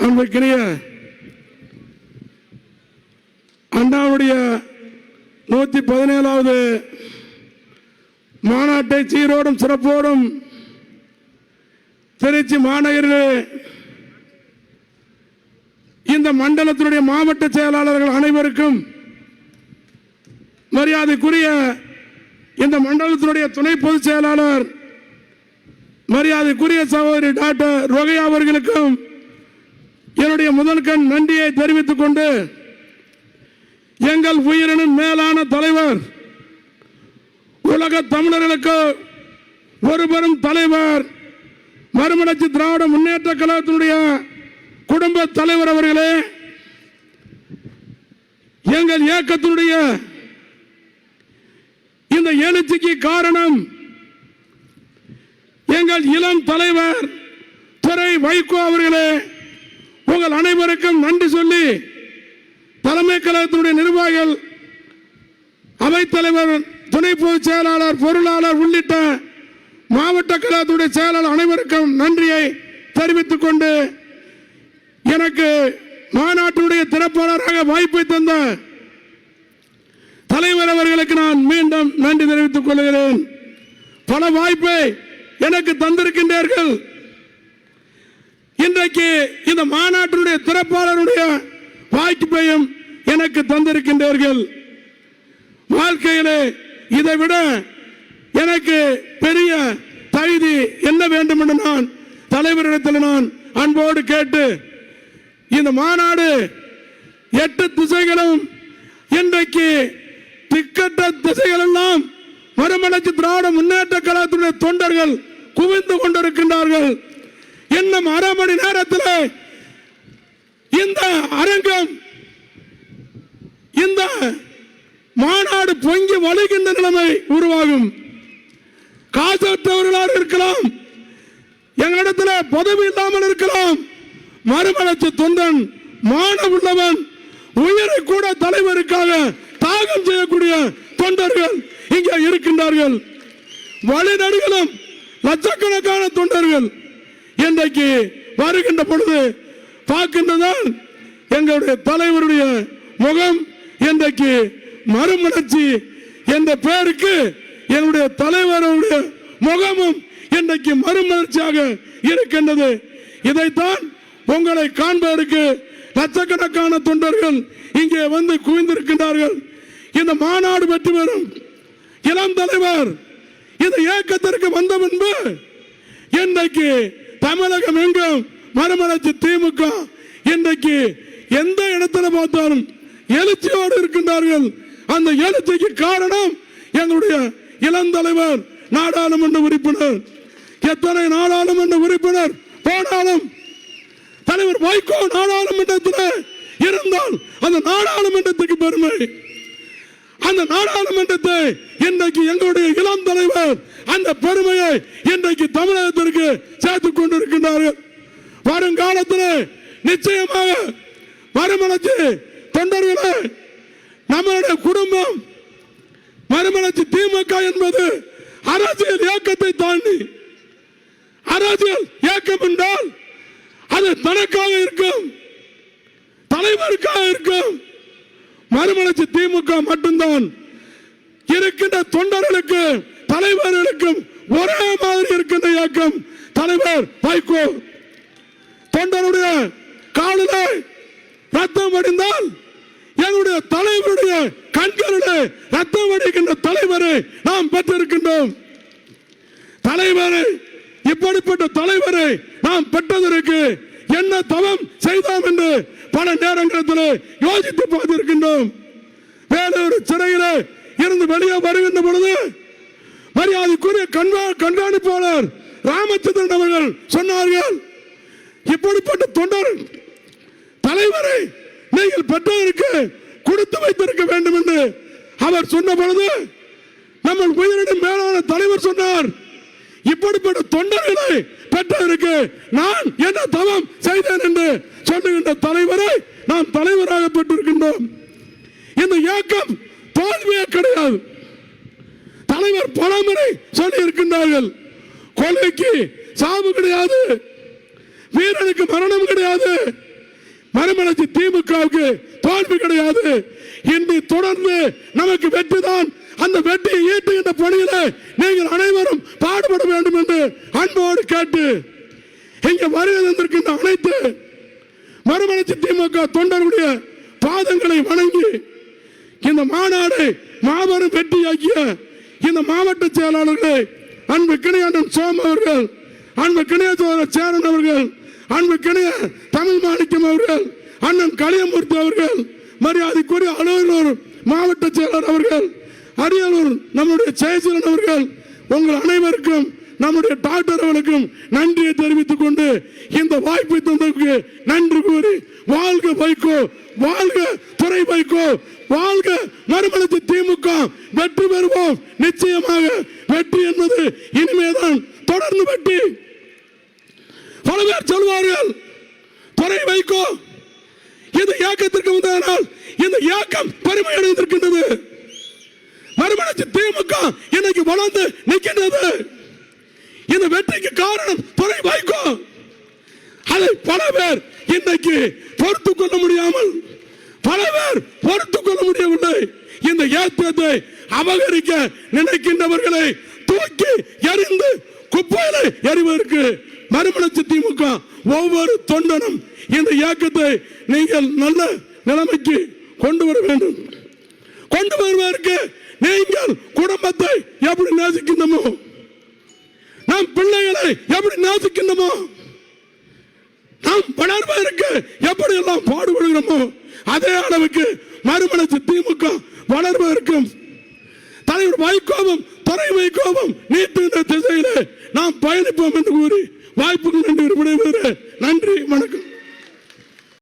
அன்பிற்கினிய அண்ணாவுடைய நூத்தி பதினேழாவது மாநாட்டை சீரோடும் சிறப்போடும் திருச்சி மாநகரில் இந்த மண்டலத்தினுடைய மாவட்ட செயலாளர்கள் அனைவருக்கும் மரியாதைக்குரிய இந்த மண்டலத்தினுடைய துணை பொதுச் செயலாளர் மரியாதைக்குரிய சகோதரி டாக்டர் ரோகையா அவர்களுக்கும் என்னுடைய முதல் கண் நன்றியை தெரிவித்துக் கொண்டு எங்கள் உயிரினும் மேலான தலைவர் உலக தமிழர்களுக்கு ஒரு பெரும் தலைவர் மறுமலர்ச்சி திராவிட முன்னேற்ற கழகத்தினுடைய குடும்ப தலைவர் அவர்களே எங்கள் இயக்கத்தினுடைய இந்த எழுச்சிக்கு காரணம் எங்கள் இளம் தலைவர் துறை வைகோ அவர்களே. உங்கள் அனைவருக்கும் நன்றி சொல்லி தலைமை கழகத்தினுடைய நிர்வாகிகள் அவைத்தலைவர் துணை பொதுச் செயலாளர் பொருளாளர் உள்ளிட்ட மாவட்ட கழகத்துடைய செயலாளர் அனைவருக்கும் நன்றியை தெரிவித்துக் கொண்டு எனக்கு மாநாட்டினுடைய திறப்பாளராக வாய்ப்பை தந்த தலைவர் அவர்களுக்கு நான் மீண்டும் நன்றி தெரிவித்துக் கொள்கிறேன். பல வாய்ப்பை எனக்கு தந்திருக்கின்றீர்கள். இன்றைக்கு இந்த மாநாட்டினுடைய திறப்பாளருடைய வாய்ப்பையும் எனக்கு தந்திருக்கின்றார்கள் வாழ்க்கையிலே இதை விட எனக்கு பெரிய தகுதி என்ன வேண்டும் என்று நான் தலைவரிடத்தில் நான் அன்போடு கேட்டு இந்த மாநாடு எட்டு திசைகளும் இன்றைக்கு திக்கட்ட திசைகளெல்லாம் மறுமலர்ச்சி திராவிட முன்னேற்ற கழகத்தினுடைய தொண்டர்கள் குவிந்து கொண்டிருக்கின்றார்கள். இன்னும் அரை மணி நேரத்தில் இந்த அரங்கம் இந்த மாநாடு பொங்கி வழிகின்ற நிலைமை உருவாகும். காசற்றவர்களாக இருக்கலாம் எங்களிடத்தில் பதவி இல்லாமல் இருக்கலாம். மறுமலர்ச்சி தொண்டன் மான உள்ளவன் உயிரை கூட தலைவருக்காக தாகம் செய்யக்கூடிய தொண்டர்கள் இங்கே இருக்கின்றார்கள். வழிநடுகளும் லட்சக்கணக்கான தொண்டர்கள். இன்றைக்கு வருகின்ற பொழுது பார்க்கின்றதால் எங்களுடைய தலைவருடைய முகம் இன்றைக்கு மறுமலர்ச்சி என்ற பெயருக்கு என்னுடைய தலைவருடைய முகமும் இன்றைக்கு மறுமலர்ச்சியாக இருக்கின்றது. இதைத்தான் உங்களை காண்பதற்கு லட்சக்கணக்கான தொண்டர்கள் இங்கே வந்து குவிந்திருக்கின்றார்கள். இந்த மாநாடு வெற்றி பெறும் இளம் தலைவர் இந்த இயக்கத்திற்கு வந்த முன்பு இன்றைக்கு தமிழகம் எங்கும் மறுமலர்ச்சி திமுக இன்றைக்கு எந்த இடத்துல பார்த்தாலும் எழுச்சியோடு இருக்கின்றார்கள். அந்த எழுச்சிக்கு காரணம் எங்களுடைய இளந்தலைவர் நாடாளுமன்ற உறுப்பினர். எத்தனை நாடாளுமன்ற உறுப்பினர் போனாலும் தலைவர் வைகோ நாடாளுமன்றத்தில் இருந்தால் அந்த நாடாளுமன்றத்துக்கு பெருமை. அந்த நாடாளுமன்றத்தை இன்றைக்கு எங்களுடைய இளம் தலைவர் அந்த பெருமையை இன்றைக்கு தமிழகத்திற்கு சேர்த்துக் கொண்டிருக்கின்றார்கள். வருங்காலத்தில் நிச்சயமாக மறுமலர்ச்சி தொண்டர்களே நம்மளுடைய குடும்பம் மறுமலர்ச்சி திமுக என்பது அரசியல் இயக்கத்தை தாண்டி அரசியல் இயக்கம் என்றால் அது தனக்காக இருக்கும் தலைவருக்காக இருக்கும் மறுமலர்ச்சி திமுக மட்டும்தான். இருக்கின்ற தொண்டர்களுக்கு தலைவர்களுக்கும் ஒரே மாதிரி இருக்கின்ற இயக்கம். தலைவர் வைகோ தொண்டருடைய காலிலே ரத்தம் அடிந்தால் எங்களுடைய தலைவருடைய கண்களிலே ரத்தம் அடிக்கின்ற தலைவரை நாம் பெற்றிருக்கின்றோம். தலைவரை இப்படிப்பட்ட தலைவரை நாம் பெற்றதற்கு என்ன தவம் செய்தோம் என்று பல நேரங்களில் யோசித்து பார்த்திருக்கின்றோம். வேலூர் சிறையில் இருந்து வெளியே வருகின்ற பொழுது மரியாதைக்குரிய கண்காணிப்பாளர் ராமச்சந்திரன் அவர்கள் சொன்னார்கள் இப்படிப்பட்ட தொண்டர் தலைவரை நீங்கள் பெற்றதற்கு கொடுத்து வைத்திருக்க வேண்டும் என்று. அவர் சொன்ன பொழுது நம்ம உயிரினும் மேலான தலைவர் சொன்னார் இப்படிப்பட்ட தொண்டர்களை பெற்றதற்கு நான் என்ன தவம் செய்தேன் என்று சொல்லுகின்ற தலைவரை நாம் தலைவராக பெற்றிருக்கின்றோம். இந்த இயக்கம் தோல்வியே கிடையாது. தலைவர் பலமுறை சொல்லி இருக்கின்றார்கள் கொலைக்கு சாவு கிடையாது. வீரனுக்கு மரணம் கிடையாது. மறுமலர்ச்சி திமுகவுக்கு தோல்வி கிடையாது. இன்று தொடர்ந்து நமக்கு வெற்றிதான் அந்த வெட்டியை ஈட்டுகின்ற பணியில நீங்கள் அனைவரும் பாடுபட வேண்டும் என்று அன்போடு கேட்டு இங்க வருகை தந்திருக்கின்ற அனைத்து மறுமலர்ச்சி திமுக தொண்டர்களுடைய பாதங்களை வணங்கி இந்த மாநாடு மாபெரும் வெற்றியாக்கிய இந்த மாவட்ட செயலாளர்களை அன்பு கிணையாண்டன் சோம் அவர்கள் அன்பு கிணையத்தோழர் சேரன் அவர்கள் அன்பு கிணைய தமிழ் மாணிக்கம் அவர்கள் அண்ணன் கலியமூர்த்தி அவர்கள் மரியாதைக்குரிய அலுவலர் மாவட்ட செயலர் அவர்கள் அரியலூர் நம்முடைய ஜெயசீலன் அவர்கள் உங்கள் அனைவருக்கும் நம்முடைய டாக்டர் அவர்களுக்கும் நன்றியை தெரிவித்துக் கொண்டு இந்த வாய்ப்பை தந்ததுக்கு நன்றி கூறி வாழ்க வைகோ வாழ்க துறை வைகோ வாழ்க மறுமலத்து திமுக வெற்றி பெறுவோம். நிச்சயமாக வெற்றி என்பது இனிமேதான் தொடர்ந்து வெற்றி. பல பேர் சொல்வார்கள் துறை வைகோ இந்த இயக்கத்திற்கு வந்ததனால் இந்த இயக்கம் பெருமை அடைந்திருக்கின்றது. மறுமலர்ச்சி திமுக இன்னைக்கு வளர்ந்து நிற்கின்றது. இந்த வெற்றிக்கு காரணம் துறை வைகோ. அதை பல பேர் இன்னைக்கு பொறுத்துக் கொள்ள முடியாமல் பல பேர் பொறுத்துக் கொள்ள முடியவில்லை. இந்த ஏற்றத்தை அபகரிக்க நினைக்கின்றவர்களை தூக்கி எறிந்து குப்பையில எறிவதற்கு மறுமலர்ச்சி திமுக ஒவ்வொரு தொண்டனும் இந்த இயக்கத்தை நீங்கள் நல்ல நிலைமைக்கு கொண்டு வர வேண்டும். கொண்டு வருவதற்கு நீங்கள் குடும்பத்தை எப்படி நேசிக்கணுமோ நம் பிள்ளைகளை எப்படி நேசிக்கணுமோ நாம் வளர்வதற்கு எப்படி எல்லாம் பாடுபடுகிறோமோ அதே அளவுக்கு மறுமலர்ச்சி திமுக வளர்வதற்கும் தலைவர் வைகோபம் துறை வைகோபம் நீட்டுகின்ற திசையில நாம் பயணிப்போம் என்று கூறி வாய்ப்புக்கு நன்றி விடைபெறுகிறேன். நன்றி வணக்கம்.